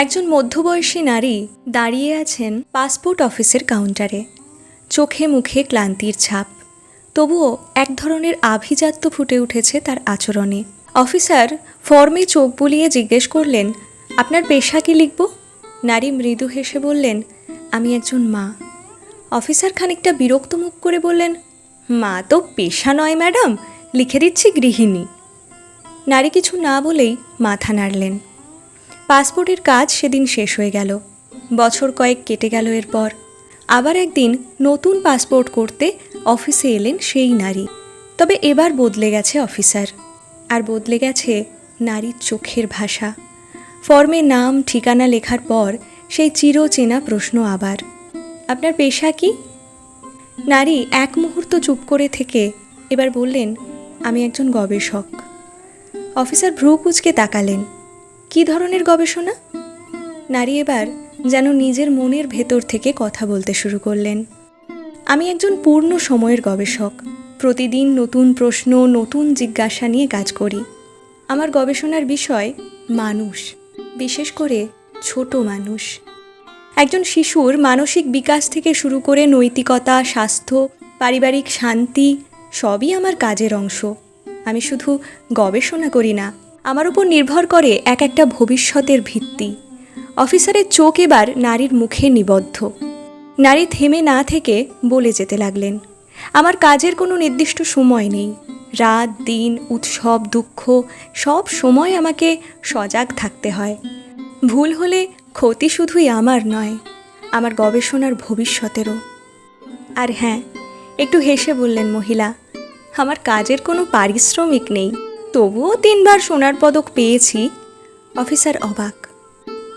একজন মধ্যবয়সী নারী দাঁড়িয়ে আছেন পাসপোর্ট অফিসের কাউন্টারে। চোখে মুখে ক্লান্তির ছাপ। তবুও এক ধরনের আভিজাত্য ফুটে উঠেছে তার আচরণে। অফিসার ফর্মে চোখ বুলিয়ে জিজ্ঞেস করলেন, আপনার পেশা কি লিখব? নারী মৃদু হেসে বললেন, আমি একজন মা। অফিসার খানিকটা বিরক্ত মুখ করে বললেন, মা তো পেশা নয়, ম্যাডাম। লিখে দিচ্ছি গৃহিণী। নারী কিছু না বলেই মাথা নাড়লেন। পাসপোর্টের কাজ সেদিন শেষ হয়ে গেল। বছর কয়েক কেটে গেল এরপর। আবার একদিন নতুন পাসপোর্ট করতে অফিসে এলেন সেই নারী। তবে এবার বদলে গেছে অফিসার। আর বদলে গেছে নারীর চোখের ভাষা। ফর্মে নাম, ঠিকানা লেখার পর সেই চিরচেনা প্রশ্ন আবার, আপনার পেশা কি? নারী এক মুহূর্ত চুপ করে থেকে এবার বললেন, আমি একজন গবেষক। অফিসার ভ্রু কুচকে তাকালেন। কী ধরনের গবেষণা? নারী এবার যেন নিজের মনের ভেতর থেকে কথা বলতে শুরু করলেন। আমি একজন পূর্ণ সময়ের গবেষক। প্রতিদিন নতুন প্রশ্ন, নতুন জিজ্ঞাসা নিয়ে কাজ করি। আমার গবেষণার বিষয় মানুষ, বিশেষ করে ছোট মানুষ। একজন শিশুর মানসিক বিকাশ থেকে শুরু করে নৈতিকতা, স্বাস্থ্য, পারিবারিক শান্তি সবই আমার কাজের অংশ। আমি শুধু গবেষণা করি না আমার উপর নির্ভর করে এক একটা ভবিষ্যতের ভিত্তি। অফিসারের চোখ এবার নারীর মুখে নিবদ্ধ। নারী থেমে না থেকে বলে যেতে লাগলেন, আমার কাজের কোনো নির্দিষ্ট সময় নেই। রাত, দিন, উৎসব, দুঃখ, সব সময় আমাকে সজাগ থাকতে হয়। ভুল হলে ক্ষতি শুধুই আমার নয়, আমার গবেষণার ভবিষ্যতেরও। আর হ্যাঁ একটু হেসে বললেন মহিলা, আমার কাজের কোনো পারিশ্রমিক নেই। তবুও তিনবার সোনার পদক পেয়েছি। অফিসার অবাক।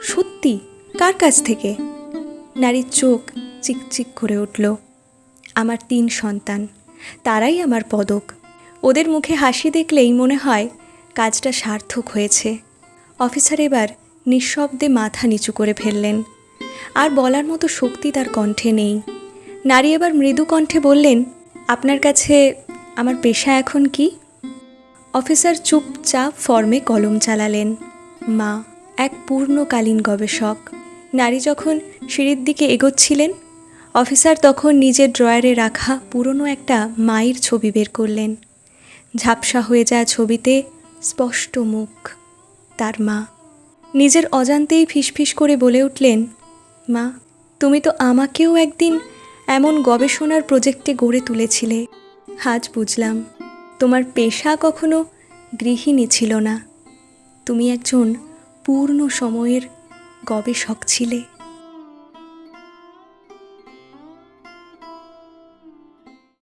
সত্যি? কার কাছ থেকে? নারীর চোখ চিকচিক করে উঠল। আমার তিন সন্তান। তারাই আমার পদক। ওদের মুখে হাসি দেখলেই মনে হয় কাজটা সার্থক হয়েছে। অফিসার এবার নিঃশব্দে মাথা নিচু করে ফেললেন। আর বলার মতো শক্তি তার কণ্ঠে নেই। নারী এবার মৃদু কণ্ঠে বললেন, আপনার কাছে আমার পেশা এখন কি? অফিসার চুপচাপ ফর্মে কলম চালালেন। মা, এক পূর্ণকালীন গবেষক। নারী যখন সিঁড়ির দিকে এগোচ্ছিলেন, অফিসার তখন নিজের ড্রয়ারে রাখা পুরনো একটা মায়ের ছবি বের করলেন। ঝাপসা হয়ে যাওয়া ছবিতে স্পষ্ট মুখ তার মা। নিজের অজান্তেই ফিসফিস করে বলে উঠলেন, মা, তুমি তো আমাকেও একদিন এমন গবেষণার প্রজেক্টে গড়ে তুলেছিলে। আজ বুঝলাম। তোমার পেশা কখনো গৃহিণী ছিল না। তুমি একজন পূর্ণ সময়ের গবেষক ছিলে।